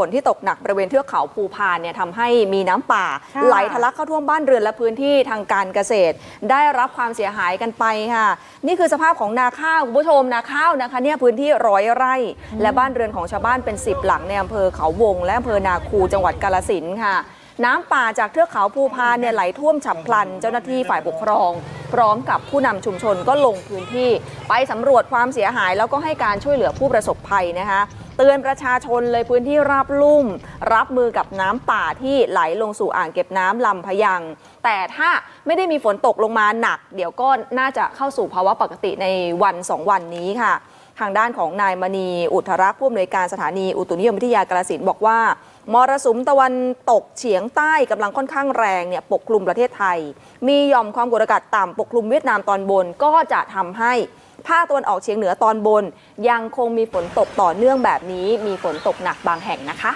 ฝนที่ตกหนักบริเวณเทือกเขาภูพานเนี่ยทำให้มีน้ำป่าค่ะไหลทะลักเข้าท่วมบ้านเรือนและพื้นที่ทางการเกษตร ได้รับความเสียหายกันไปค่ะ นี่คือสภาพของนาข้าวคุณผู้ชมนาข้าวนะคะเนี่ยพื้นที่ร้อยไร่ และบ้านเรือนของชาวบ้านเป็น 10 หลังในอำเภอเขาวง และอำเภอนาคูจังหวัดกาลสินธุ์ค่ะ น้ำป่าจากเทือกเขาภูพานเนี่ยไหลท่วมฉับพลัน เจ้าหน้าที่ฝ่ายปกครอง พร้อมกับผู้นำชุมชนก็ลงพื้นที่ ไปสำรวจความเสียหายแล้วก็ให้การช่วยเหลือผู้ประสบภัยนะคะเตือนประชาชนเลยพื้นที่ราบลุ่ม รับมือกับน้ำป่าที่ไหลลงสู่อ่างเก็บน้ำลำพยัง แต่ถ้าไม่ได้มีฝนตกลงมาหนัก เดี๋ยวก็น่าจะเข้าสู่ภาวะปกติในวันสองวันนี้ค่ะ ทางด้านของนายมณีอุทธรักษ์ผู้อำนวยการสถานีอุตุนิยมวิทยากาลสินบอกว่ามรสุมตะวันตกเฉียงใต้กำลังค่อนข้างแรงเนี่ยปกคลุมประเทศไทย มีย่อมความกดอากาศต่ำปกคลุมเวียดนามตอนบนก็จะทำให้ภาคตะวันออกเฉียงเหนือตอนบน ยังคงมีฝนตกต่อเนื่องแบบนี้ มีฝนตกหนักบางแห่งนะคะ